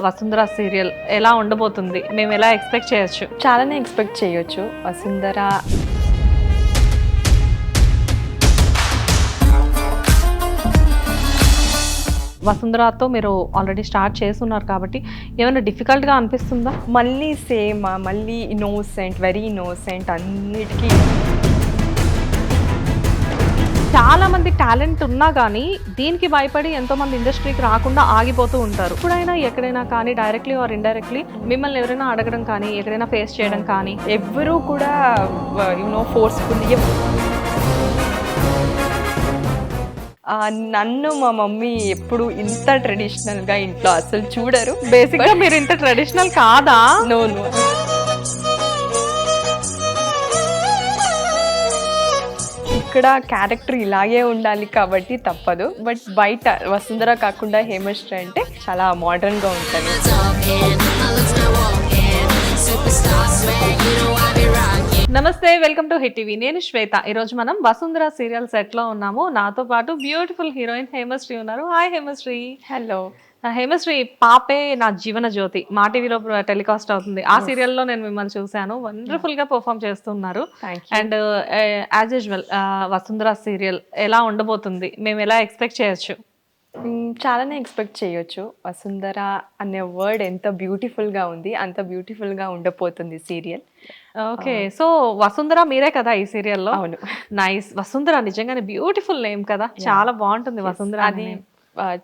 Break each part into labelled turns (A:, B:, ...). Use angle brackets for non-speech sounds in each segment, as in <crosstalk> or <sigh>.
A: Vasundhara serial ఎలా ఉండబోతుంది? మేము ఎలా ఎక్స్పెక్ట్ చేయొచ్చు?
B: చాలానే ఎక్స్పెక్ట్ చేయొచ్చు. వసుంధర
A: వసుంధరతో మీరు ఆల్రెడీ స్టార్ట్ చేస్తున్నారు కాబట్టి ఏమైనా డిఫికల్ట్గా అనిపిస్తుందా?
B: మళ్ళీ సేమ్ మళ్ళీ ఇన్నోసెంట్ వెరీ ఇన్నోసెంట్ అన్నిటికీ
A: చాలా మంది టాలెంట్ ఉన్నా కానీ దీనికి భయపడి ఎంతో మంది ఇండస్ట్రీకి రాకుండా ఆగిపోతూ ఉంటారు. ఎప్పుడైనా ఎక్కడైనా కానీ డైరెక్ట్లీ ఆర్ ఇండైరెక్ట్లీ మిమ్మల్ని ఎవరైనా అడగడం కానీ ఎక్కడైనా ఫేస్ చేయడం కానీ
B: ఎవ్వరూ కూడా యునో ఫోర్స్ఫుల్ నన్ను మా మమ్మీ ఎప్పుడు ఇంత ట్రెడిషనల్గా ఇంట్లో అసలు చూడరు.
A: బేసిక్గా మీరు ఇంత ట్రెడిషనల్ కాదా?
B: నో నో ఇక్కడ క్యారెక్టర్ ఇలాగే ఉండాలి కాబట్టి తప్పదు. బట్ బయట వసుంధర కాకుండా హేమశ్రీ అంటే చాలా
C: మోడర్న్గా ఉంటుంది.
A: నమస్తే వెల్కమ్ టు హిట్ టీవీ నేను శ్వేత. ఈ రోజు మనం వసుంధర సీరియల్ సెట్లో ఉన్నాము. నాతో పాటు బ్యూటిఫుల్ హీరోయిన్ హేమశ్రీ ఉన్నారు. హాయ్ హేమశ్రీ.
B: హలో
A: హేమశ్రీ పాపే నా జీవన జ్యోతి. మా టీవీలో టెలికాస్ట్ అవుతుంది. ఆ సీరియల్లో నేను మిమ్మల్ని చూశాను. వండర్ఫుల్గా పర్ఫామ్ చేస్తున్నారు. And as usual Vasundhara serial ఎలా ఉండబోతుంది? మేము ఎలా ఎక్స్పెక్ట్ చేయొచ్చు?
B: చాలానే ఎక్స్పెక్ట్ చేయొచ్చు. వసుంధర అనే వర్డ్ ఎంత బ్యూటిఫుల్గా ఉంది అంత బ్యూటిఫుల్గా ఉండబోతుంది సీరియల్.
A: ఓకే సో వసుంధర మీరే కదా ఈ సీరియల్లో?
B: అవును.
A: నైస్. వసుంధర నిజంగానే బ్యూటిఫుల్ నేమ్ కదా? చాలా బాగుంటుంది వసుంధర
B: అది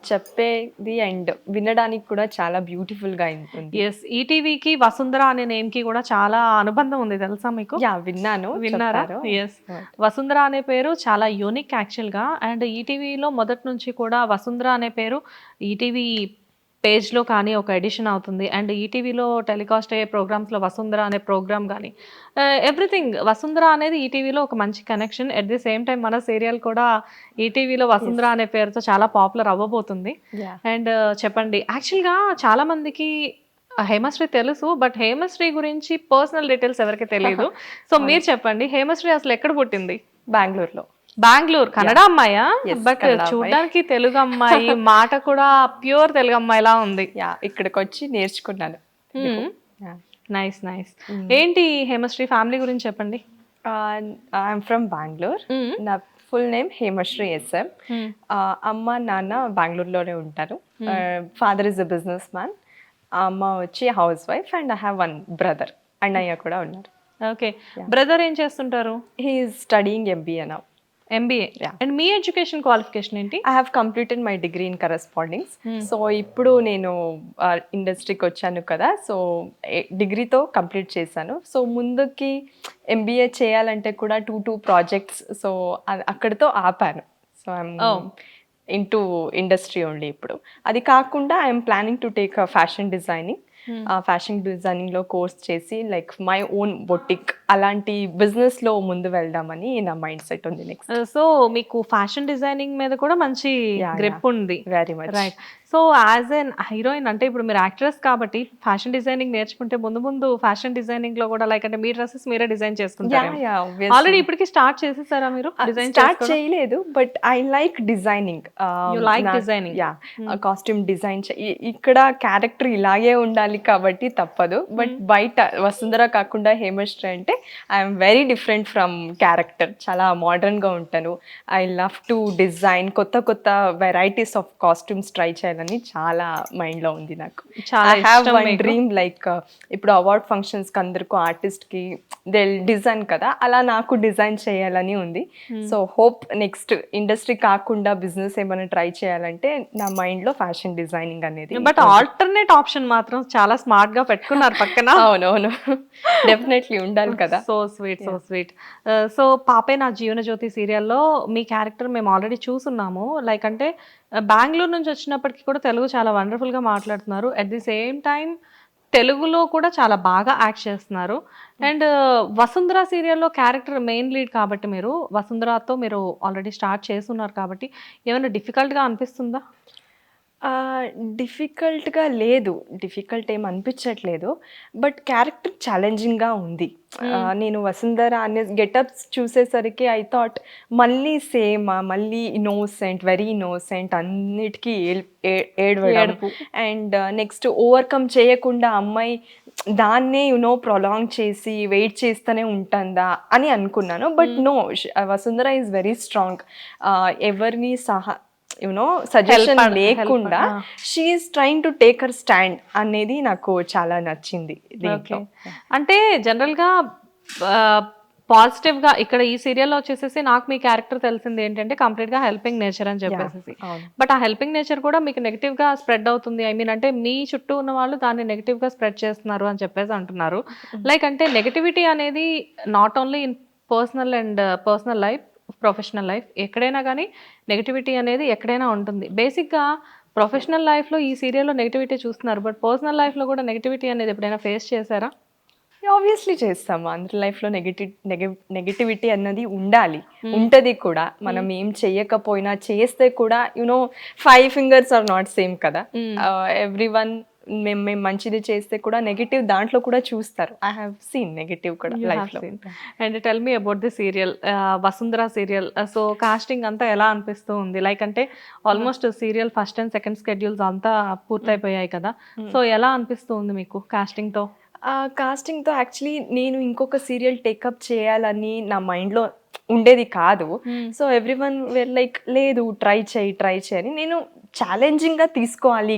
B: చెప్పేది అండ్ వినడానికి కూడా చాలా బ్యూటిఫుల్గా ఉంటుంది
A: ఎస్ ఈటీవీకి వసుంధర అనే నేమ్కి కూడా చాలా అనుబంధం ఉంది తెలుసా మీకు?
B: యా విన్నాను
A: విన్నారా. ఎస్ వసుంధర అనే పేరు చాలా యూనిక్ యాక్చువల్గా. అండ్ ఈటీవీలో మొదటి నుంచి కూడా వసుంధర అనే పేరు ఈటీవీ పేజ్లో కానీ ఒక ఎడిషన్ అవుతుంది. అండ్ ఈటీవీలో టెలికాస్ట్ అయ్యే ప్రోగ్రామ్స్లో వసుంధర అనే ప్రోగ్రామ్ కానీ ఎవ్రీథింగ్. వసుంధర అనేది ఈటీవీలో ఒక మంచి connection at the same time మన సీరియల్ కూడా ఈటీవీలో వసుంధర అనే పేరుతో చాలా పాపులర్ అవ్వబోతుంది. అండ్ చెప్పండి. యాక్చువల్గా చాలా మందికి ఆ, హేమశ్రీ తెలుసు బట్ హేమశ్రీ గురించి పర్సనల్ డీటెయిల్స్ ఎవరికి తెలియదు సో మీరు చెప్పండి. హేమశ్రీ అసలు ఎక్కడ పుట్టింది?
B: బెంగళూరులో.
A: బెంగళూరు. కన్నడ అమ్మాయా? బట్. చూడడానికి తెలుగు అమ్మాయి. <laughs> మాట కూడా ప్యూర్ తెలుగు అమ్మాయిలా ఉంది.
B: యా ఇక్కడికి వచ్చి నేర్చుకున్నాను
A: నైస్ నైస్ ఏంటి హేమశ్రీ ఫ్యామిలీ గురించి చెప్పండి?
B: I'm from Bengaluru. నా full name Hemasri S M
A: Hmm.
B: అమ్మ నాన్న బెంగళూరులోనే ఉంటారు. Father is a business man అమ్మ వచ్చి housewife and I have one brother అన్నయ్య కూడా ఉన్నారు.
A: ఓకే బ్రదర్ ఏం చేస్తుంటారు?
B: He is studying MBA now
A: MBA. And me education qualification ఏంటి?
B: I have completed my degree in correspondence so ఇప్పుడు నేను ఇండస్ట్రీకి వచ్చాను కదా. సో డిగ్రీతో కంప్లీట్ చేశాను. సో ముందుకి ఎంబీఏ చేయాలంటే కూడా టూ టూ ప్రాజెక్ట్స్ సో అక్కడితో ఆపాను. So
A: Oh.
B: In to industry only ఇప్పుడు. అది కాకుండా I'm planning to take fashion designing fashion డిజైనింగ్లో course చేసి లైక్ మై ఓన్ బొటిక్ అలాంటి బిజినెస్లో ముందు వెళ్దామని నా మైండ్ సెట్ ఉంది నెక్స్ట్
A: సో Uh, మీకు ఫ్యాషన్ డిజైనింగ్ మీద కూడా మంచి గ్రిప్ ఉంది.
B: Very much
A: right so as an heroine అంటే ఇప్పుడు మీరు యాక్ట్రెస్ కాబట్టి ఫ్యాషన్ డిజైనింగ్ నేర్చుకుంటే ముందు ముందు ఫ్యాషన్ డిజైనింగ్లో కూడా లైక్ అంటే మీ డ్రెస్సెస్ మీరే డిజైన్ చేసుకుంటారు ఆల్రెడీ ఇప్పటికి స్టార్ట్ చేసేసారా మీరు డిజైన్
B: స్టార్ట్ చేయలేదు but I like designing
A: like designing.
B: Yeah costume design ఇక్కడ క్యారెక్టర్ ఇలాగే ఉండాలి కాబట్టి తప్పదు. బట్ బయట వసుంధర కాకుండా హేమశ్రీ అంటే I'm very different from character చాలా మోడర్న్గా ఉంటాను. ఐ లవ్ టు డిజైన్ కొత్త కొత్త వెరైటీస్ ఆఫ్ కాస్ట్యూమ్స్ ట్రై చేయాలని చాలా మైండ్లో ఉంది నాకు. I have one. Dream like ఇప్పుడు అవార్డ్ ఫంక్షన్స్కి అందరికీ ఆర్టిస్ట్కి దే డిజైన్ కదా అలా నాకు డిజైన్ చేయాలని ఉంది. సో హోప్ నెక్స్ట్ ఇండస్ట్రీ కాకుండా బిజినెస్ ఏమైనా ట్రై చేయాలంటే నా మైండ్లో ఫ్యాషన్ డిజైనింగ్ అనేది
A: బట్ ఆల్టర్నేట్ ఆప్షన్ మాత్రం చాలా స్మార్ట్గా పెట్టుకున్నారు పక్కన.
B: అవునవును. డెఫినెట్లీ ఉండాలి కదా.
A: So sweet so sweet so Uh, Paape Naa Jeevana Jyothi సీరియల్లో మీ క్యారెక్టర్ మేము ఆల్రెడీ చూసున్నాము. లైక్ అంటే బెంగళూరు నుంచి వచ్చినప్పటికీ కూడా తెలుగు చాలా wonderful గా మాట్లాడుతున్నారు. అట్ ది సేమ్ టైం తెలుగులో కూడా చాలా బాగా యాక్ట్ చేస్తున్నారు. అండ్ వసుంధర సీరియల్లో క్యారెక్టర్ మెయిన్ లీడ్ కాబట్టి మీరు వసుంధరతో మీరు ఆల్రెడీ స్టార్ట్ చేస్తున్నారు కాబట్టి ఏమైనా difficult గా
B: డిఫికల్ట్గా లేదు. డిఫికల్ట్ ఏం అనిపించట్లేదు. బట్ క్యారెక్టర్ ఛాలెంజింగ్గా ఉంది. నేను వసుంధర అనే గెటప్స్ చూసేసరికి ఐ థాట్ మళ్ళీ సేమ్ మళ్ళీ ఇన్నోసెంట్ వెరీ ఇన్నోసెంట్ అన్నిటికీ ఏల్- ఏ- ఏడవడం.
A: ఏడుపు.
B: అండ్ నెక్స్ట్ ఓవర్కమ్ చేయకుండా అమ్మాయి దాన్నే యునో ప్రొలాంగ్ చేసి వెయిట్ చేస్తూనే ఉంటుందా అని అనుకున్నాను. But no Vasundhara is very strong. ఎవరిని సహా యునో సజెషన్ లేకుండా she is trying to take her stand అనేది నాకు చాలా నచ్చింది దీంట్లో.
A: అంటే జనరల్గా పాజిటివ్గా ఇక్కడ ఈ సీరియల్లో వచ్చేసేసి నాకు మీ క్యారెక్టర్ తెలిసింది ఏంటంటే కంప్లీట్గా హెల్పింగ్ నేచర్ అని చెప్పేసి. బట్ ఆ హెల్పింగ్ నేచర్ కూడా మీకు నెగిటివ్గా స్ప్రెడ్ అవుతుంది. ఐ మీన్ అంటే మీ చుట్టూ ఉన్న వాళ్ళు దాన్ని నెగిటివ్గా స్ప్రెడ్ చేస్తున్నారు అని చెప్పేసి అంటున్నారు. లైక్ అంటే నెగిటివిటీ అనేది not only in personal and personal life professional life ఎక్కడైనా కానీ నెగిటివిటీ అనేది ఎక్కడైనా ఉంటుంది. బేసిక్గా ప్రొఫెషనల్ లైఫ్లో ఈ సీరియల్లో నెగిటివిటీ చూస్తున్నారు. బట్ పర్సనల్ లైఫ్లో కూడా నెగిటివిటీ అనేది ఎప్పుడైనా ఫేస్ చేశారా?
B: ఆబ్వియస్లీ చేస్తాము అందరి లైఫ్లో నెగిటివ్ నెగిటివిటీ అన్నది ఉండాలి. ఉంటది కూడా. మనం ఏం చెయ్యకపోయినా చేస్తే కూడా you know five fingers are not same కదా. ఎవ్రీ వన్ మేము మేము మంచిది చేస్తే కూడా నెగిటివ్ దాంట్లో కూడా చూస్తారు. ఐ హ్యావ్ సీన్ నెగిటివ్ కూడా లైఫ్లో
A: and tell me about the serial Vasundhara serial so casting అంతా ఎలా అనిపిస్తూ ఉంది? లైక్ అంటే almost serial first and second schedules అంతా పూర్తయిపోయాయి కదా? సో ఎలా అనిపిస్తూ ఉంది మీకు casting తో
B: కాస్టింగ్తో యాక్చువల్లీ నేను ఇంకొక సీరియల్ టేకప్ చేయాలని నా మైండ్లో ఉండేది కాదు. So every one where like లేదు ట్రై చేయి ట్రై చేయని నేను ఛాలెంజింగ్గా తీసుకోవాలి.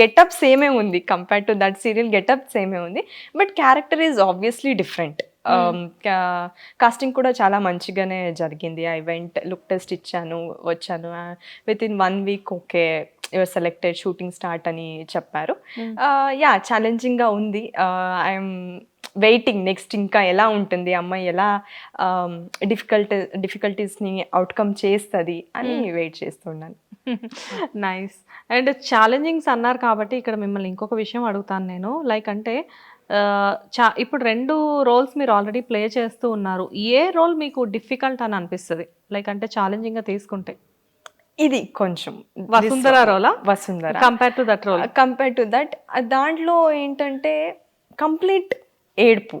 B: గెటప్ సేమే ఉంది compare to that serial getup సేమే ఉంది. But character is obviously different. Casting కూడా చాలా మంచిగానే జరిగింది. ఐ వెంట్ లుక్ టెస్ట్ ఇచ్చాను వచ్చాను. With in one week okay your selected shooting start అని చెప్పారు. యా ఛాలెంజింగ్గా ఉంది. ఐఎమ్ వెయిటింగ్ నెక్స్ట్ ఇంకా ఎలా ఉంటుంది అమ్మాయి ఎలా డిఫికల్ట్ డిఫికల్టీస్ని అవుట్కమ్ చేస్తుంది అని వెయిట్ చేస్తున్నాను
A: నైస్ అండ్ ఛాలెంజింగ్స్ అన్నారు కాబట్టి ఇక్కడ మిమ్మల్ని ఇంకొక విషయం అడుగుతాను నేను. లైక్ అంటే చా ఇప్పుడు రెండు రోల్స్ మీరు ఆల్రెడీ ప్లే చేస్తూ ఉన్నారు. ఏ రోల్ మీకు డిఫికల్ట్ అని అనిపిస్తుంది? లైక్ అంటే ఛాలెంజింగ్గా తీసుకుంటే.
B: ఇది కొంచెం
A: Vasundhara రోలా
B: Vasundhara.
A: Compare to that role
B: compare to that దాంట్లో ఏంటంటే కంప్లీట్ ఏడుపు.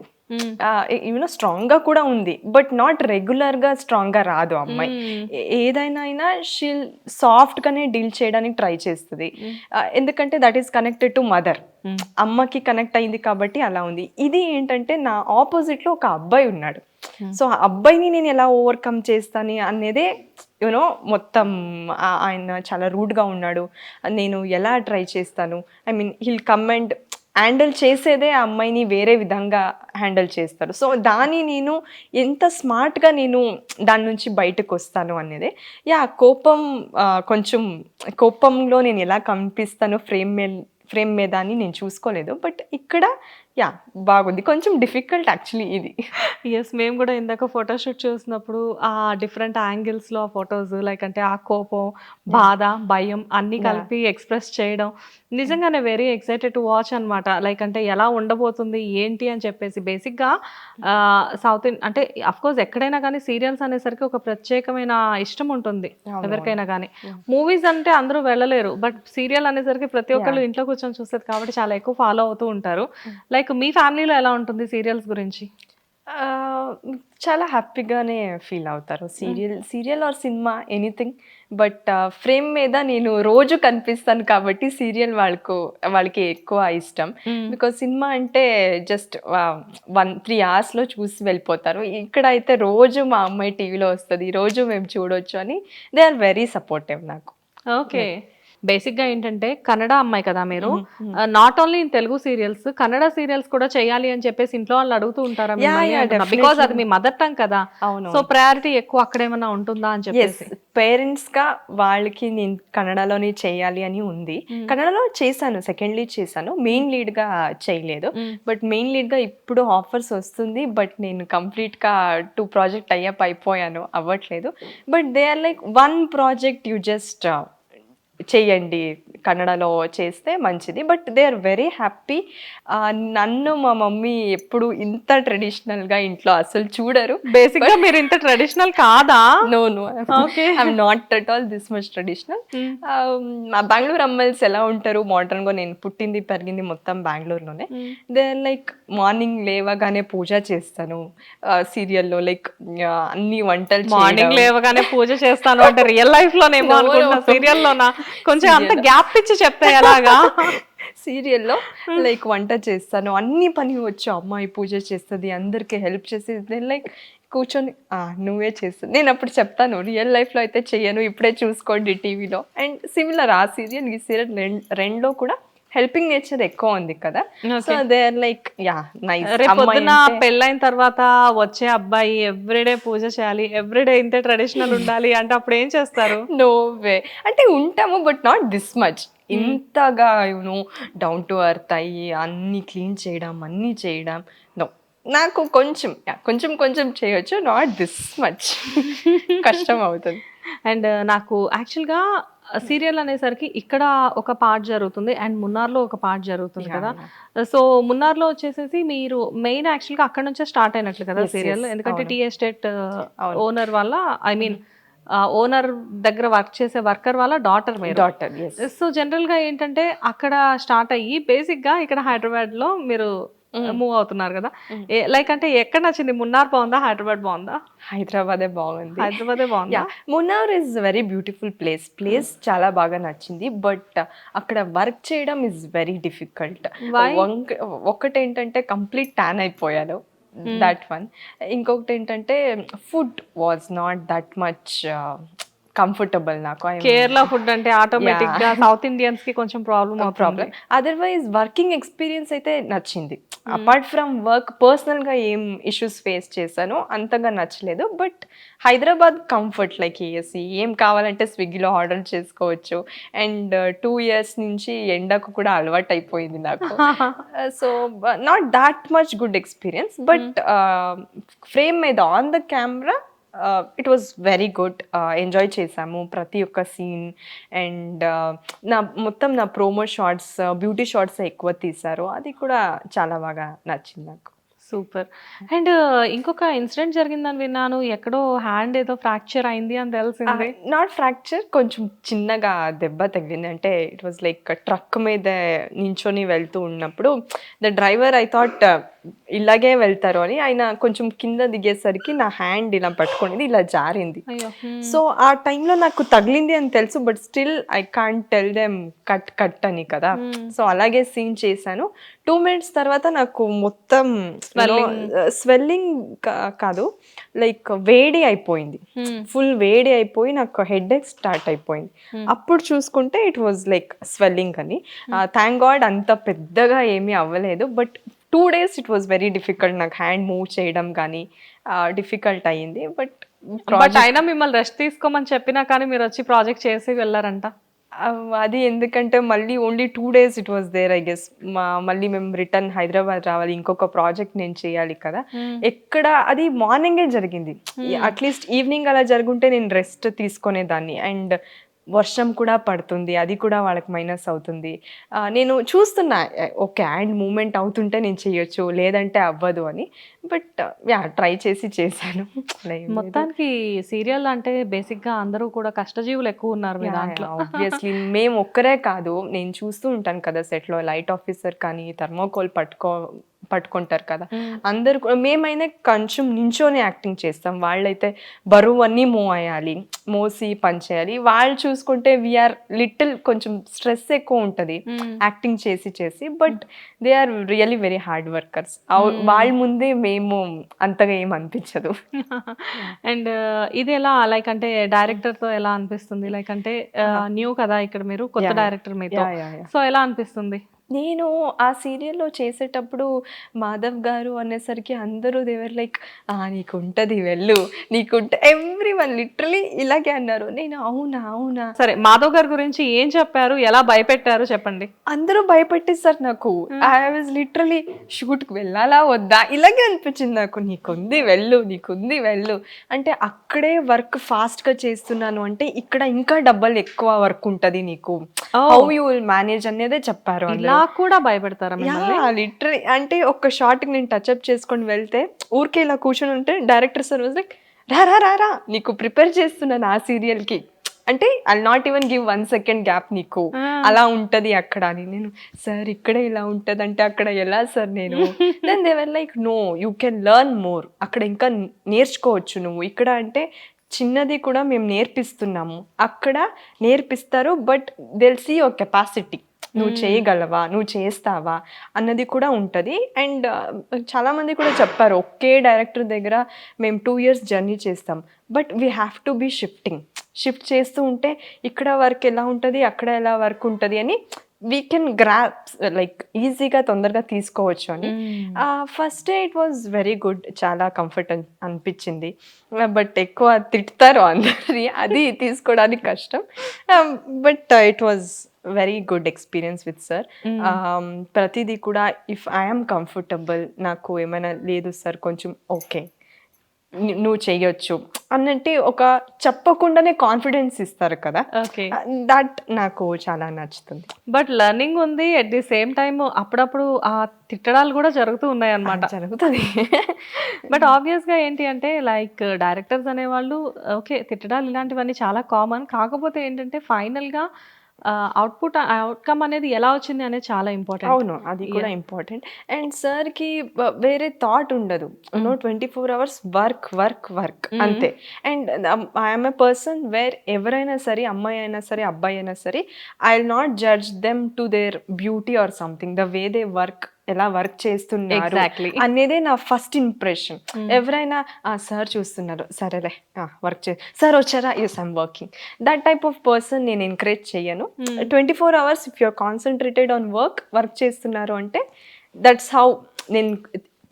B: యూనో స్ట్రాంగ్గా కూడా ఉంది బట్ నాట్ రెగ్యులర్గా స్ట్రాంగ్గా రాదు అమ్మాయి. ఏ- ఏదైనా అయినా షీల్ సాఫ్ట్గానే డీల్ చేయడానికి ట్రై చేస్తుంది. ఎందుకంటే that is connected to mother. అమ్మకి కనెక్ట్ అయింది కాబట్టి అలా ఉంది. ఇది ఏంటంటే నా ఆపోజిట్లో ఒక అబ్బాయి ఉన్నాడు. సో ఆ అబ్బాయిని నేను ఎలా ఓవర్కమ్ చేస్తాను అనేదే యూనో మొత్తం ఆయన చాలా రూడ్గా ఉన్నాడు. నేను ఎలా ట్రై చేస్తాను? I mean he'll come and handle చేసేదే ఆ అమ్మాయిని వేరే విధంగా హ్యాండిల్ చేస్తారు. సో దాన్ని నేను ఎంత స్మార్ట్గా నేను దాని నుంచి బయటకు వస్తాను అనేది యా కోపం కొంచెం కోపంలో నేను ఎలా కనిపిస్తాను ఫ్రేమ్ మీద ఫ్రేమ్ మీద అని నేను చూసుకోలేదు. బట్ ఇక్కడ యా బాగుంది. కొంచెం డిఫికల్ట్ యాక్చువల్లీ ఇది.
A: ఎస్ మేము కూడా ఇందాక ఫోటోషూట్ చూసినప్పుడు ఆ డిఫరెంట్ యాంగిల్స్లో ఆ ఫొటోస్ లైక్ అంటే ఆ కోపం బాధ భయం అన్నీ కలిపి ఎక్స్ప్రెస్ చేయడం. నిజంగానే వెరీ ఎక్సైటెడ్ టు వాచ్ అనమాట లైక్ అంటే ఎలా ఉండబోతుంది ఏంటి అని చెప్పేసి బేసిక్గా సౌత్ ఇండ్ అంటే కోర్స్ ఎక్కడైనా కానీ సీరియల్స్ అనేసరికి ఒక ప్రత్యేకమైన ఇష్టం ఉంటుంది. ఎవరికైనా కానీ. మూవీస్ అంటే అందరూ వెళ్ళలేరు బట్ సీరియల్ అనేసరికి ప్రతి ఒక్కళ్ళు ఇంట్లో కూర్చొని చూస్తారు కాబట్టి చాలా ఎక్కువ ఫాలో అవుతూ ఉంటారు. లైక్ మీ ఫ్యామిలీలో ఎలా ఉంటుంది సీరియల్స్ గురించి?
B: చాలా హ్యాపీగానే ఫీల్ అవుతారు. Serial serial or cinema anything. But frame మీద నేను రోజు కనిపిస్తాను కాబట్టి సీరియల్ వాళ్ళకు వాళ్ళకి ఎక్కువ ఇష్టం. బికాజ్ సినిమా అంటే జస్ట్ వన్ త్రీ అవర్స్లో చూసి వెళ్ళిపోతారు. ఇక్కడ అయితే రోజు మా అమ్మాయి టీవీలో వస్తుంది రోజు మేము చూడొచ్చు అని. దే ఆర్ వెరీ సపోర్టివ్ నాకు.
A: ఓకే. బేసిక్గా ఏంటంటే కన్నడ అమ్మాయి కదా మీరు. Not only in Telugu serials Kannada serials కూడా చేయాలి అని చెప్పేసి ఇంట్లో వాళ్ళు అడుగుతూ ఉంటారా బికాస్ అది మీ మదర్ టంగ్ కదా. సో ప్రయారిటీ ఎక్కువ అక్కడేమన్నా ఉంటుందా అని చెప్పేసి?
B: పేరెంట్స్గా వాళ్ళకి నేను కన్నడలోనే చేయాలి అని ఉంది. కన్నడలో చేశాను సెకండ్ లీడ్ చేశాను. మెయిన్ లీడ్గా చేయలేదు. బట్ మెయిన్ లీడ్గా ఇప్పుడు ఆఫర్స్ వస్తుంది. బట్ నేను కంప్లీట్గా టూ ప్రాజెక్ట్ అయ్యప్ అయిపోయాను. అవ్వట్లేదు. But they are like one project you just చేయండి కన్నడలో చేస్తే మంచిది. But they are very happy నన్ను మా మమ్మీ ఎప్పుడు ఇంత ట్రెడిషనల్గా ఇంట్లో అసలు చూడరు.
A: బేసిక్గా మీరు ఇంత ట్రెడిషనల్ కాదా?
B: No no. I'm not at all this much traditional మా బెంగళూరు అమ్మాయిల్స్ ఎలా ఉంటారు? మోడర్న్గా నేను పుట్టింది పెరిగింది మొత్తం బెంగళూరులోనే దే లైక్ మార్నింగ్ లేవగానే పూజ చేస్తాను. సీరియల్లో లైక్ అన్ని వంటలు
A: మార్నింగ్ లేవగానే పూజ చేస్తాను అంటే <laughs> రియల్ లైఫ్ లోనేమో అనుకుంటున్నా సీరియల్ లోనా? <laughs> కొంచెం అంత గ్యాప్ ఇచ్చి చెప్తే ఎలాగా? <laughs>
B: సీరియల్లో లైక్ వంట చేస్తాను. అన్ని పని వచ్చు. అమ్మాయి పూజ చేస్తుంది అందరికి హెల్ప్ చేసి నేను లైక్ కూర్చొని "ఆ, నువ్వే చేస్తాను నేను అప్పుడు చెప్తాను రియల్ లైఫ్లో అయితే చెయ్యను. ఇప్పుడే చూసుకోండి టీవీలో. అండ్ సిమిలర్ ఆ సీరియల్ ఈ సీరియల్ రెండులో కూడా హెల్పింగ్ నేచర్ ఎక్కువ ఉంది కదా. So they are like yeah nice.
A: రేపు పొద్దున పెళ్ళైన తర్వాత వచ్చే అబ్బాయి ఎవ్రీడే పూజ చేయాలి ఎవ్రీడే ఇంతే ట్రెడిషనల్ ఉండాలి అంటే అప్పుడు ఏం చేస్తారు? <laughs>
B: నో వే అంటే ఉంటాము బట్ నాట్ దిస్ మచ్ ఇంతగా you know down to earth అయ్యి అన్ని క్లీన్ చేయడం అన్నీ చేయడం. నో నాకు కొంచెం కొంచెం కొంచెం చేయొచ్చు నాట్ దిస్ మచ్ కష్టం అవుతుంది.
A: అండ్ నాకు యాక్చువల్గా సీరియల్ అనేసరికి ఇక్కడ ఒక పార్ట్ జరుగుతుంది అండ్ మున్నార్లో ఒక పార్ట్ జరుగుతుంది కదా. సో మున్నార్లో వచ్చేసేసి మీరు మెయిన్ యాక్చువల్గా అక్కడ నుంచే స్టార్ట్ అయినట్లు కదా సీరియల్. ఎందుకంటే. Tea estate. ఓనర్ వల్ల ఐ మీన్ ఓనర్ దగ్గర వర్క్ చేసే వర్కర్ వాళ్ళ డాటర్ మీరు.
B: డాటర్
A: సో జనరల్గా ఏంటంటే అక్కడ స్టార్ట్ అయ్యి బేసిక్గా ఇక్కడ హైదరాబాద్లో మీరు మూవ్ అవుతున్నారు కదా. లైక్ అంటే ఎక్కడ నచ్చింది? మున్నార్ బాగుందా హైదరాబాద్ బాగుందా?
B: హైదరాబాదే బాగుంది.
A: హైదరాబాదే బాగుందా?
B: Munnar is very beautiful place place చాలా బాగా నచ్చింది. బట్ అక్కడ వర్క్ చేయడం ఇస్ వెరీ డిఫికల్ట్? ఒకటి ఏంటంటే కంప్లీట్ ట్యాన్ అయిపోయాను. దట్ వన్ ఇంకొకటి ఏంటంటే food was not that much comfortable నాకు
A: కేరళ ఫుడ్ అంటే ఆటోమేటిక్గా సౌత్ ఇండియన్స్కి కొంచెం ప్రాబ్లం అవుతుంది.
B: ప్రాబ్లం అదర్వైజ్ వర్కింగ్ ఎక్స్పీరియన్స్ అయితే నచ్చింది. అపార్ట్ ఫ్రమ్ వర్క్ పర్సనల్గా ఏం ఇష్యూస్ ఫేస్ చేశానో అంతగా నచ్చలేదు. బట్ హైదరాబాద్ కంఫర్ట్ లైక్ ఏఎస్సి ఏం కావాలంటే స్విగ్గీలో ఆర్డర్ చేసుకోవచ్చు. అండ్ టూ ఇయర్స్ నుంచి ఎండకు కూడా అలవాటు అయిపోయింది నాకు. So not that much good experience but frame మీద on the camera it was very good enjoy చేసాము ప్రతి ఒక్క సీన్ అండ్ నా మొత్తం నా ప్రోమో షార్ట్స్ బ్యూటీ షార్ట్స్ ఎక్కువ తీశారు. అది కూడా చాలా బాగా నచ్చింది నాకు.
A: సూపర్ అండ్ ఇంకొక ఇన్సిడెంట్ జరిగిందని విన్నాను. ఎక్కడో హ్యాండ్ ఏదో ఫ్రాక్చర్ అయింది అని తెలిసింది.
B: నాట్ ఫ్రాక్చర్ కొంచెం చిన్నగా దెబ్బ తగిలింది. అంటే ఇట్ వాజ్ లైక్ ట్రక్ మీద నించొని వెళ్తూ ఉన్నప్పుడు ద డ్రైవర్ ఐ థాట్ ఇలాగే వెళ్తారు అని ఆయన కొంచెం కింద దిగేసరికి నా హ్యాండ్ ఇలా పట్టుకునేది ఇలా జారింది. సో ఆ టైంలో నాకు తగిలింది అని తెలుసు but still I can't tell them cut cut అని కదా. సో అలాగే సీన్ చేశాను. టూ మినిట్స్ తర్వాత నాకు మొత్తం స్వెల్లింగ్ కాదు లైక్ వేడి అయిపోయింది. ఫుల్ వేడి అయిపోయి నాకు హెడ్ ఎక్ స్టార్ట్ అయిపోయింది అప్పుడు చూసుకుంటే ఇట్ వాజ్ లైక్ స్వెల్లింగ్ అని. థ్యాంక్ గాడ్ అంత పెద్దగా ఏమీ అవ్వలేదు but two days it was very difficult నాకు హ్యాండ్ మూవ్ చేయడం కానీ డిఫికల్ట్ అయ్యింది. బట్
A: బట్ అయినా మిమ్మల్ని రెస్ట్ తీసుకోమని చెప్పినా కానీ మీరు వచ్చి ప్రాజెక్ట్ చేసి వెళ్ళారంట?
B: అది ఎందుకంటే మళ్ళీ only two days it was there I guess. మా మళ్ళీ మేము రిటర్న్ హైదరాబాద్ రావాలి. ఇంకొక ప్రాజెక్ట్ నేను చేయాలి కదా. ఎక్కడ అది మార్నింగే జరిగింది. అట్లీస్ట్ ఈవినింగ్ అలా జరుగుంటే నేను రెస్ట్ తీసుకునేదాన్ని. అండ్ వర్షం కూడా పడుతుంది అది కూడా వాళ్ళకి మైనస్ అవుతుంది. నేను చూస్తున్నా ఓకే హ్యాండ్ మూమెంట్ అవుతుంటే నేను చేయొచ్చు లేదంటే అవ్వదు అని. బట్ యా ట్రై చేసి చేశాను. <laughs>
A: మొత్తానికి సీరియల్ అంటే బేసిక్గా అందరూ కూడా కష్టజీవులు ఎక్కువ ఉన్నారు మీ దాంట్లో.
B: ఆబ్వియస్లీ మేము ఒక్కరే కాదు నేను చూస్తూ ఉంటాను కదా set లో లైట్ ఆఫీసర్ కానీ థర్మోకోల్ పట్టుకో పట్టుకుంటారు కదా. అందరు మేమైనా కొంచెం నించోనే యాక్టింగ్ చేస్తాం. వాళ్ళైతే బరువు అన్నీ మూవ్ అయ్యాలి మోసి పని చేయాలి. వాళ్ళు చూసుకుంటే వీఆర్ లిటిల్ కొంచెం స్ట్రెస్ ఎక్కువ ఉంటుంది యాక్టింగ్ చేసి చేసి. But they are really very hard workers వాళ్ళ ముందే మేము అంతగా ఏం అనిపించదు. <laughs>
A: అండ్ ఇది ఎలా లైక్ అంటే డైరెక్టర్తో ఎలా అనిపిస్తుంది? లైక్ అంటే న్యూ కదా ఇక్కడ మీరు కొత్త. డైరెక్టర్ మీతో.
B: Yeah.
A: సో ఎలా అనిపిస్తుంది?
B: నేను ఆ సీరియల్లో చేసేటప్పుడు మాధవ్ గారు అనేసరికి అందరూ దేవర్ లైక్ నీకు ఉంటుంది వెళ్ళు నీకుంట ఎవ్రీ వన్ లిటరలీ ఇలాగే అన్నారు. నేను అవునా అవునా?
A: సరే మాధవ్ గారి గురించి ఏం చెప్పారు? ఎలా భయపెట్టారు చెప్పండి.
B: అందరూ భయపెట్టేస్తారు నాకు. ఐ వాజ్ లిటరలీ షూట్కి వెళ్ళాలా వద్దా? ఇలాగే అనిపించింది నాకు. నీకుంది వెళ్ళు నీకుంది వెళ్ళు. అంటే అక్కడే వర్క్ ఫాస్ట్గా చేస్తున్నాను అంటే ఇక్కడ ఇంకా డబ్బులు ఎక్కువ వర్క్ ఉంటుంది నీకు. హౌ యూ విల్ మేనేజ్ అనేదే చెప్పారు అందులో.
A: ఇలా కూడా భయపెడతారా
B: లిటరలీ అంటే ఒక్క షార్ట్ నేను టచ్అప్ చేసుకొని వెళ్తే ఊరికే ఇలా కూర్చొని ఉంటే డైరెక్టర్ సార్ వాజ్ లైక్ రా రా రా రా నీకు ప్రిపేర్ చేస్తున్నాను ఆ serial కి. అంటే I not even give one second gap నీకు. అలా ఉంటది అక్కడ. అని నేను సార్ ఇక్కడ ఇలా ఉంటది అంటే అక్కడ ఎలా సార్ నేను? Then they're like no you can learn more అక్కడ ఇంకా నేర్చుకోవచ్చు నువ్వు. ఇక్కడ అంటే చిన్నది కూడా మేము నేర్పిస్తున్నాము. అక్కడ నేర్పిస్తారు but they'll see your capacity నువ్వు చేయగలవా? నువ్వు చేస్తావా? అన్నది కూడా ఉంటుంది. అండ్ చాలా మంది కూడా చెప్పారు ఒకే డైరెక్టర్ దగ్గర మేము టూ ఇయర్స్ జర్నీ చేస్తాం. But we have to be shifting shift చేస్తూ ఉంటే ఇక్కడ వర్క్ ఎలా ఉంటుంది అక్కడ ఎలా వర్క్ ఉంటుంది అని వీ కెన్ గ్రాప్ లైక్ ఈజీగా తొందరగా తీసుకోవచ్చు అని. First day it was very good చాలా కంఫర్ట్ అనిపించింది. బట్ ఎక్కువ తిడతారు అందరి అది తీసుకోవడానికి కష్టం. But it was very good experience with sir ప్రతిదీ కూడా ఇఫ్ ఐఎమ్ కంఫర్టబుల్ నాకు ఏమైనా లేదు సార్ కొంచెం ఓకే నువ్వు చెయ్యొచ్చు. అన్నట్టు ఒక చెప్పకుండానే కాన్ఫిడెన్స్ ఇస్తారు కదా.
A: ఓకే
B: దట్ నాకు చాలా నచ్చుతుంది.
A: బట్ లర్నింగ్ ఉంది అట్ ది సేమ్ టైం అప్పుడప్పుడు ఆ తిట్టడాలు కూడా జరుగుతూ ఉన్నాయి అన్నమాట
B: జరుగుతుంది.
A: బట్ ఆబ్వియస్గా ఏంటి అంటే లైక్ డైరెక్టర్స్ అనేవాళ్ళు ఓకే తిట్టడాలు ఇలాంటివన్నీ చాలా కామన్ కాకపోతే ఏంటంటే ఫైనల్గా అవుట్పుట్ అవుట్కమ్ అనేది ఎలా వచ్చింది అనేది చాలా ఇంపార్టెంట్
B: అవును అది కూడా ఇంపార్టెంట్ అండ్ సార్కి వ- వేరే థాట్ ఉండదు. No twenty four hours work work work అంతే. And I'm a person where ఎవరైనా సరే అమ్మాయి అయినా సరే అబ్బాయి అయినా సరే I will not judge them to their beauty or something the way they work ఎలా వర్క్ చేస్తున్నారు. అనేదే నా ఫస్ట్ ఇంప్రెషన్. ఎవరైనా సార్ చూస్తున్నారు. సరేలే. వర్క్ చే సార్ వచ్చారా? Yes I'm working that type of person నేను ఎంకరేజ్ చేయను. Twenty four hours if you're concentrated on work work చేస్తున్నారు అంటే దట్స్ హౌ నేను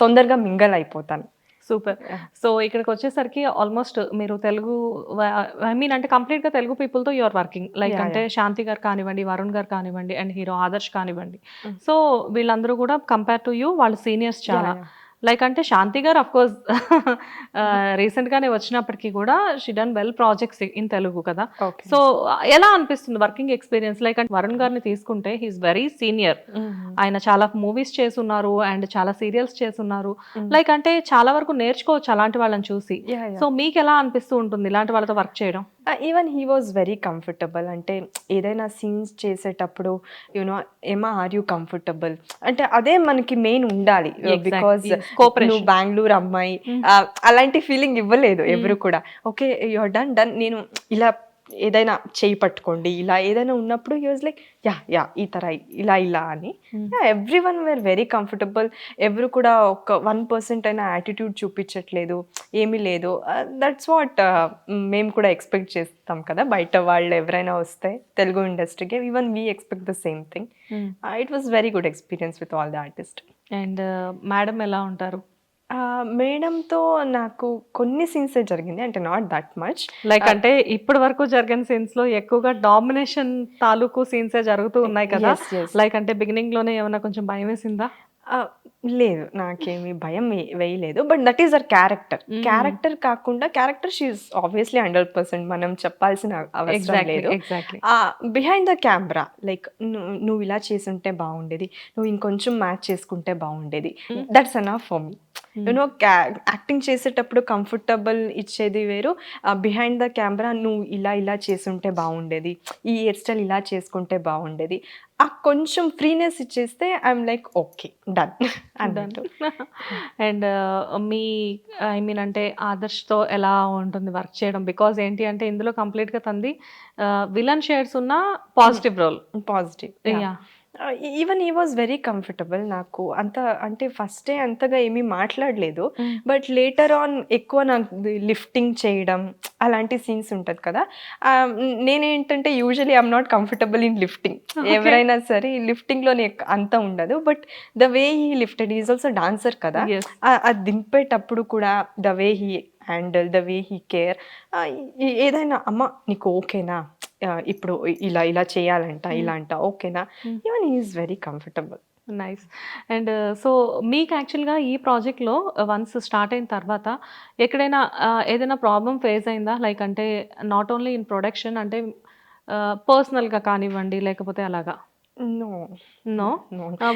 B: తొందరగా మింగల్ అయిపోతాను.
A: సూపర్. సో ఇక్కడికి వచ్చేసరికి ఆల్మోస్ట్ మీరు తెలుగు ఐ మీన్ అంటే కంప్లీట్గా తెలుగు people తో యువర్ వర్కింగ్ లైక్ అంటే శాంతి గారు కానివ్వండి వరుణ్ గారు కానివ్వండి అండ్ హీరో ఆదర్శ్ కానివ్వండి. సో వీళ్ళందరూ కూడా కంపేర్ టు యూ వాళ్ళు సీనియర్స్ చాలా. లైక్ అంటే Shanti garu of course recent గానే వచ్చినప్పటికీ కూడా she done well projects in Telugu కదా. సో ఎలా అనిపిస్తుంది వర్కింగ్ ఎక్స్పీరియన్స్ లైక్ అంటే వరుణ్ గారిని తీసుకుంటే హీస్ వెరీ సీనియర్ ఆయన చాలా మూవీస్ చేస్తున్నారు అండ్ చాలా సీరియల్స్ చేస్తున్నారు. లైక్ అంటే చాలా వరకు నేర్చుకోవచ్చు అలాంటి వాళ్ళని చూసి. సో మీకు ఎలా అనిపిస్తూ ఉంటుంది ఇలాంటి వాళ్ళతో వర్క్ చేయడం?
B: Even he was very comfortable అంటే ఏదైనా సీన్స్ చేసేటప్పుడు యూనో ఏమా ఆర్ యూ కంఫర్టబుల్ అంటే అదే మనకి మెయిన్ ఉండాలి. Because
A: cooperation.
B: నువ్వు బెంగళూరు అమ్మాయి ఆ, అలాంటి ఫీలింగ్ ఇవ్వలేదు ఎవరు కూడా. ఓకే యువర్ డన్ డన్ నేను ఇలా ఏదైనా చేయి పట్టుకోండి ఇలా ఏదైనా ఉన్నప్పుడు యూజ్ లైక్ యా యా ఈ తర ఇలా ఇలా అని. Every one were very comfortable ఎవరు కూడా ఒక వన్ పర్సెంట్ అయినా యాటిట్యూడ్ చూపించట్లేదు ఏమీ లేదు. దట్స్ వాట్ మేము కూడా ఎక్స్పెక్ట్ చేస్తాం కదా బయట వాళ్ళు ఎవరైనా వస్తే తెలుగు ఇండస్ట్రీకి even we expect the same thing it was very good experience with all the artist
A: and madam uh, ఎలా ఉంటారు?
B: మేడంతో నాకు కొన్ని సీన్స్ జరిగింది అంటే నాట్ దట్ మచ్
A: లైక్ అంటే ఇప్పటి వరకు జరిగిన సీన్స్లో ఎక్కువగా డామినేషన్ తాలూకు సీన్స్ జరుగుతూ ఉన్నాయి కదా. లైక్ అంటే బిగినింగ్లోనే ఏమైనా కొంచెం భయం వేసిందా?
B: లేదు నాకేమి భయం వే- వేయలేదు. But that is our character character కాకుండా character she obviously hundred percent మనం చెప్పాల్సిన అవసరం
A: ఎగ్జాక్ట్లీ
B: లేదు.
A: Exactly
B: behind the camera like నువ్వు ఇలా చేసుంటే బాగుండేది నువ్వు ఇంకొంచెం మ్యాచ్ చేసుకుంటే బాగుండేది. That's enough for me you know acting చేసేటప్పుడు కంఫర్టబుల్ ఇచ్చేది వేరు. బిహైండ్ ద కెమెరా నువ్వు ఇలా ఇలా చేసుంటే బాగుండేది ఈ హెయిర్ స్టైల్ ఇలా చేసుకుంటే బాగుండేది ఆ కొంచెం ఫ్రీనెస్ ఇచ్చేస్తే ఐఎమ్ లైక్ ఓకే డన్ అన్నట్టు.
A: అండ్ <laughs> మీ ఐ మీన్ అంటే ఆదర్శ్తో ఎలా ఉంటుంది వర్క్ చేయడం? బికాజ్ ఏంటి అంటే ఇందులో కంప్లీట్గా తంది విలన్ షేడ్స్ ఉన్న positive role
B: positive
A: yeah
B: even he was very comfortable నాకు. అంత అంటే ఫస్టే అంతగా ఏమీ మాట్లాడలేదు. బట్ లేటర్ ఆన్ ఎక్కువ నాకు లిఫ్టింగ్ చేయడం అలాంటి సీన్స్ ఉంటుంది కదా. నేనేంటంటే usually I'm not comfortable in lifting ఎవరైనా సరే లిఫ్టింగ్లో అంత ఉండదు. But the way he lifted is also dancer కదా. అది దింపేటప్పుడు కూడా the way he handle the way he care ఏదైనా అమ్మ నీకు ఓకేనా ఇప్పుడు ఇలా ఇలా చేయాలంట ఇలా అంట ఓకేనా? Even is very comfortable
A: nice and so మీకు యాక్చువల్గా ఈ ప్రాజెక్ట్లో వన్స్ స్టార్ట్ అయిన తర్వాత ఎక్కడైనా ఏదైనా ప్రాబ్లం ఫేస్ అయిందా? లైక్ అంటే నాట్ ఓన్లీ ఇన్ ప్రొడక్షన్ అంటే పర్సనల్గా కానివ్వండి లేకపోతే అలాగా?
B: నో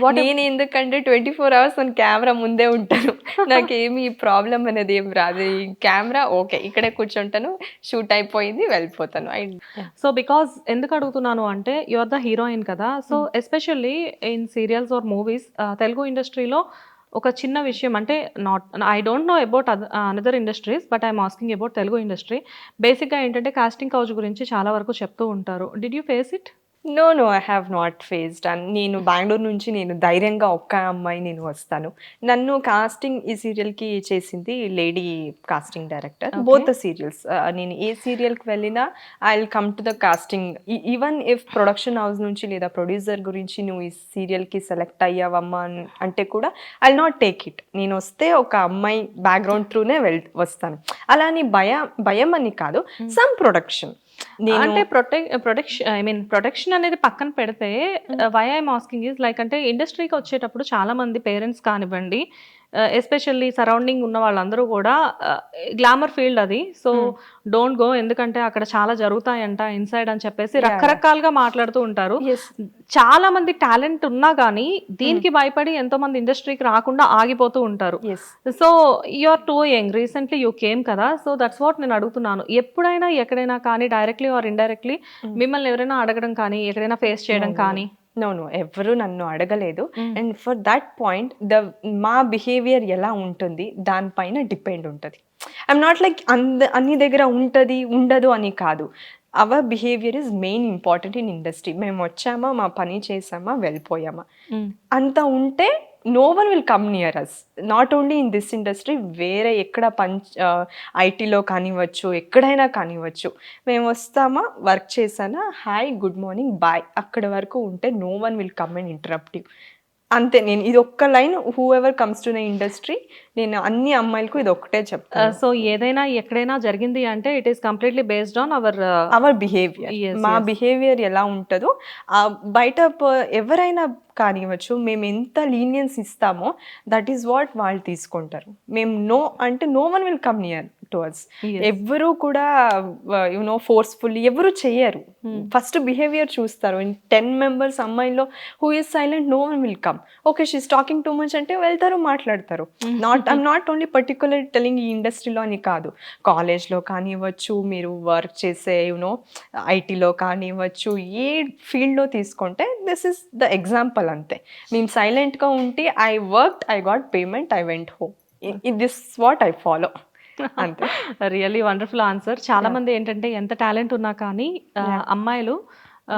A: వాట్
B: నేను ఎందుకంటే ట్వంటీ ఫోర్ అవర్స్ మన కెమెరా ముందే ఉంటాను. <laughs> నాకేమి ప్రాబ్లం అనేది ఏం రాదు. ఈ కెమెరా ఓకే ఇక్కడే కూర్చుంటాను షూట్ అయిపోయింది వెళ్ళిపోతాను.
A: సో బికాజ్ ఎందుకు అడుగుతున్నాను అంటే యు ఆర్ ద హీరోయిన్ కదా so especially in serials or movies Telugu ఇండస్ట్రీలో ఒక చిన్న విషయం అంటే not I don't know about another industries but I'm asking about Telugu industry బేసిక్గా ఏంటంటే కాస్టింగ్ కౌచ్ గురించి చాలా వరకు చెప్తూ ఉంటారు. Did you face it
B: no no I have not faced and నేను బెంగళూరు నుంచి నేను ధైర్యంగా ఒక్క అమ్మాయి నేను వస్తాను. నన్ను కాస్టింగ్ ఈ సీరియల్కి చేసింది lady casting director both the serials నేను ఏ సీరియల్కి వెళ్ళినా I will come to the casting even if production house నుంచి లేదా ప్రొడ్యూసర్ గురించి నువ్వు ఈ సీరియల్కి సెలెక్ట్ అయ్యావమ్మా అన్- అంటే కూడా ఐ నాట్ టేక్ ఇట్ నేను వస్తే ఒక అమ్మాయి బ్యాక్గ్రౌండ్ త్రూనే వెళ్ వస్తాను. అలా అని భయం భయం అని కాదు. సమ్ ప్రొడక్షన్ నేను
A: అంటే protect protection I mean protection అనేది పక్కన పెడితే why I'm asking is like అంటే ఇండస్ట్రీకి వచ్చేటప్పుడు చాలా మంది పేరెంట్స్ కానివ్వండి ఎస్పెషల్లీ సరౌండింగ్ ఉన్న వాళ్ళందరూ కూడా గ్లామర్ ఫీల్డ్ అది. సో డోంట్ గో ఎందుకంటే అక్కడ చాలా జరుగుతాయంట ఇన్సైడ్ అని చెప్పేసి రకరకాలుగా మాట్లాడుతూ ఉంటారు. చాలా మంది టాలెంట్ ఉన్నా కానీ దీనికి భయపడి ఎంతో మంది ఇండస్ట్రీకి రాకుండా ఆగిపోతూ ఉంటారు. So you are too young recently you came కదా. సో దట్స్ వాట్ నేను అడుగుతున్నాను. ఎప్పుడైనా ఎక్కడైనా కానీ డైరెక్ట్లీ ఆర్ ఇండైరెక్ట్లీ మిమ్మల్ని ఎవరైనా అడగడం కానీ ఎక్కడైనా ఫేస్ చేయడం కానీ
B: నో నో ఎవరు నన్ను అడగలేదు. And for that point the మా బిహేవియర్ ఎలా ఉంటుంది దానిపైన డిపెండ్ ఉంటుంది. ఐఎమ్ నాట్ లైక్ అంద అన్ని దగ్గర ఉంటుంది ఉండదు అని కాదు. Our behaviour is main important in industry మేము వచ్చామా మా పని చేసామా వెళ్ళిపోయామా. అంత ఉంటే no one will come near us not only in this industry వేరే ఎక్కడ పంచ్ ఐటీలో కానివ్వచ్చు ఎక్కడైనా కానివ్వచ్చు. మేము వస్తామా? వర్క్ చేసానా హాయ్ గుడ్ మార్నింగ్ బాయ్. అక్కడ వరకు ఉంటే no one will come and interruptive అంతే నేను ఇది ఒక్క line whoever comes to the industry నేను అన్ని అమ్మాయిలకు ఇది ఒక్కటే చెప్తాను.
A: సో ఏదైనా ఎక్కడైనా జరిగింది అంటే it is completely based on our
B: our behaviour మా బిహేవియర్ ఎలా ఉంటుందో బయట ఎవరైనా కానివ్వచ్చు మేము ఎంత లీనియన్స్ ఇస్తామో దట్ ఈస్ వాట్ వాళ్ళు తీసుకుంటారు. మేము నో అంటే no one will come near to us ఎవ్వరూ కూడా యునో ఫోర్స్ఫుల్లీ ఎవరు చెయ్యరు. ఫస్ట్ బిహేవియర్ చూస్తారు. టెన్ మెంబర్స్ అమ్మాయిలో who is silent no one will come okay she's talking too much అంటే వెళ్తారు మాట్లాడతారు. Not I'm not only particular telling ఈ ఇండస్ట్రీలో అని కాదు. కాలేజ్లో కానివ్వచ్చు మీరు వర్క్ చేసే యూనో ఐటీలో కానివ్వచ్చు ఏ ఫీల్డ్లో తీసుకుంటే దిస్ ఇస్ ద ఎగ్జాంపుల్ అంతే. మేము సైలెంట్గా ఉంటే I work I got payment I went home this what I follow అంతే.
A: రియల్లీ వండర్ఫుల్ ఆన్సర్ చాలా మంది ఏంటంటే ఎంత టాలెంట్ ఉన్నా కానీ అమ్మాయిలు ఆ,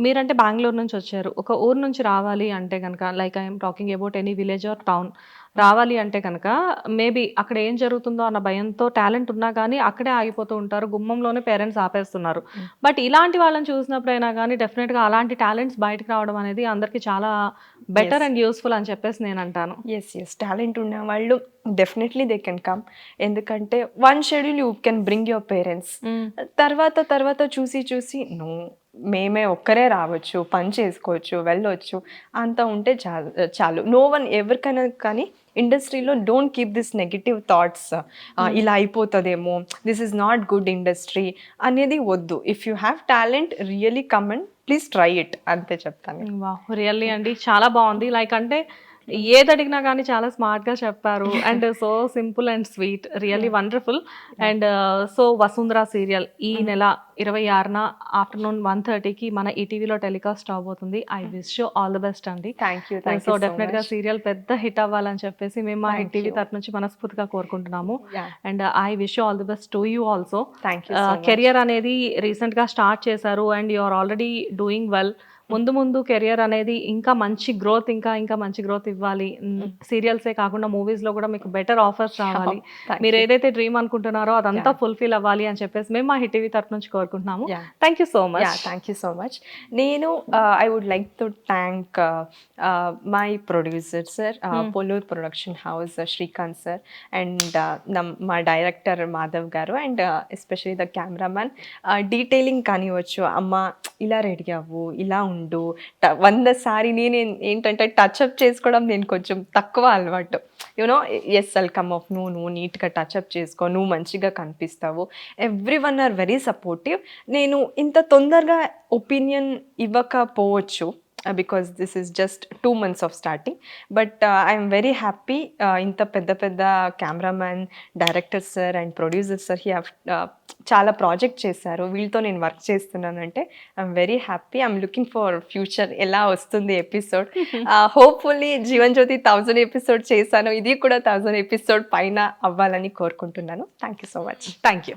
A: మీరంటే బెంగళూరు నుంచి వచ్చారు. ఒక ఊరు నుంచి రావాలి అంటే కనుక like I'm talking about any village or town రావాలి అంటే కనుక మేబీ అక్కడ ఏం జరుగుతుందో అన్న భయంతో టాలెంట్ ఉన్నా కానీ అక్కడే ఆగిపోతూ ఉంటారు. గుమ్మంలోనే పేరెంట్స్ ఆపేస్తున్నారు. బట్ ఇలాంటి వాళ్ళని చూసినప్పుడైనా కానీ డెఫినెట్గా అలాంటి టాలెంట్స్ బయటకు రావడం అనేది అందరికీ చాలా బెటర్ అండ్ యూస్ఫుల్ అని చెప్పేసి నేను అంటాను.
B: ఎస్ ఎస్ టాలెంట్ ఉన్న వాళ్ళు డెఫినెట్లీ దే కెన్ కమ్. ఎందుకంటే one schedule you can bring your parents. తర్వాత తర్వాత చూసి చూసి నో. మేమే ఒక్కరే రావచ్చు పని చేసుకోవచ్చు వెళ్ళొచ్చు అంత ఉంటే చాలు చాలు. నో వన్ ఎవరికైనా కానీ ఇండస్ట్రీలో don't keep this negative thoughts ఇలా అయిపోతుందేమో this is not good industry అనేది వద్దు. If you have talent really come and please try it అంతే చెప్తాను.
A: రియల్లీ అండి. చాలా బాగుంది. లైక్ అంటే ఏది అడిగినా కానీ చాలా స్మార్ట్గా చెప్పారు. And so simple and sweet really wonderful. And so Vasundhara serial ఈ నెల ఇరవై ఆరున ఆఫ్టర్నూన్ వన్ థర్టీకి మన ఈటీవీలో టెలికాస్ట్ అవబోతుంది I wish you all the best అండి.
B: థ్యాంక్ యూ
A: సో
B: యూ
A: డెఫినెట్గా సీరియల్ పెద్ద హిట్ అవ్వాలని చెప్పేసి మేము మా హిట్ టీవీ. తరఫు నుంచి మనస్ఫూర్తిగా కోరుకుంటున్నాము. And I wish all the best to you also
B: thank you
A: career అనేది రీసెంట్గా స్టార్ట్ చేశారు and you are already doing well ముందు ముందు కెరియర్ అనేది ఇంకా మంచి గ్రోత్ ఇంకా ఇంకా మంచి గ్రోత్ ఇవ్వాలి. సీరియల్సే కాకుండా మూవీస్లో కూడా మీకు బెటర్ ఆఫర్స్ <laughs> రావాలి.
B: Thank
A: మీరు. ఏదైతే డ్రీమ్ అనుకుంటున్నారో అదంతా. ఫుల్ఫిల్ అవ్వాలి అని చెప్పేసి మేము మా హిట్ టీవీ తరఫు నుంచి కోరుకుంటున్నాము. Thank you so much
B: thank you so much నేను I would like to thank my producer sir Pollur production house Srikanth sir and మా డైరెక్టర్ మాధవ్ గారు and especially the cameraman detailing కానివ్వచ్చు అమ్మ ఇలా రెడీ అవ్వు ఇలా ఉండు. వంద సారి నేను ఏంటంటే టచ్అప్ చేసుకోవడం నేను కొంచెం తక్కువ అలవాటు. You know yes I'll come off నువ్వు నువ్వు నీట్గా టచ్అప్ చేసుకో. నువ్వు మంచిగా కనిపిస్తావు. Everyone are very supportive నేను ఇంత తొందరగా ఒపీనియన్ ఇవ్వకపోవచ్చు. Because this is just two months of starting but I'm very happy ఇంత పెద్ద పెద్ద cameraman director sir and producer sir he have చాలా ప్రాజెక్ట్ చేశారు. వీళ్ళతో నేను వర్క్ చేస్తున్నానంటే I'm very happy I'm looking for future ఎలా వస్తుంది episode hopefully Jeevan Jyothi thousand episode చేశాను. ఇది కూడా థౌజండ్ ఎపిసోడ్ పైన అవ్వాలని కోరుకుంటున్నాను. Thank you so much
A: thank you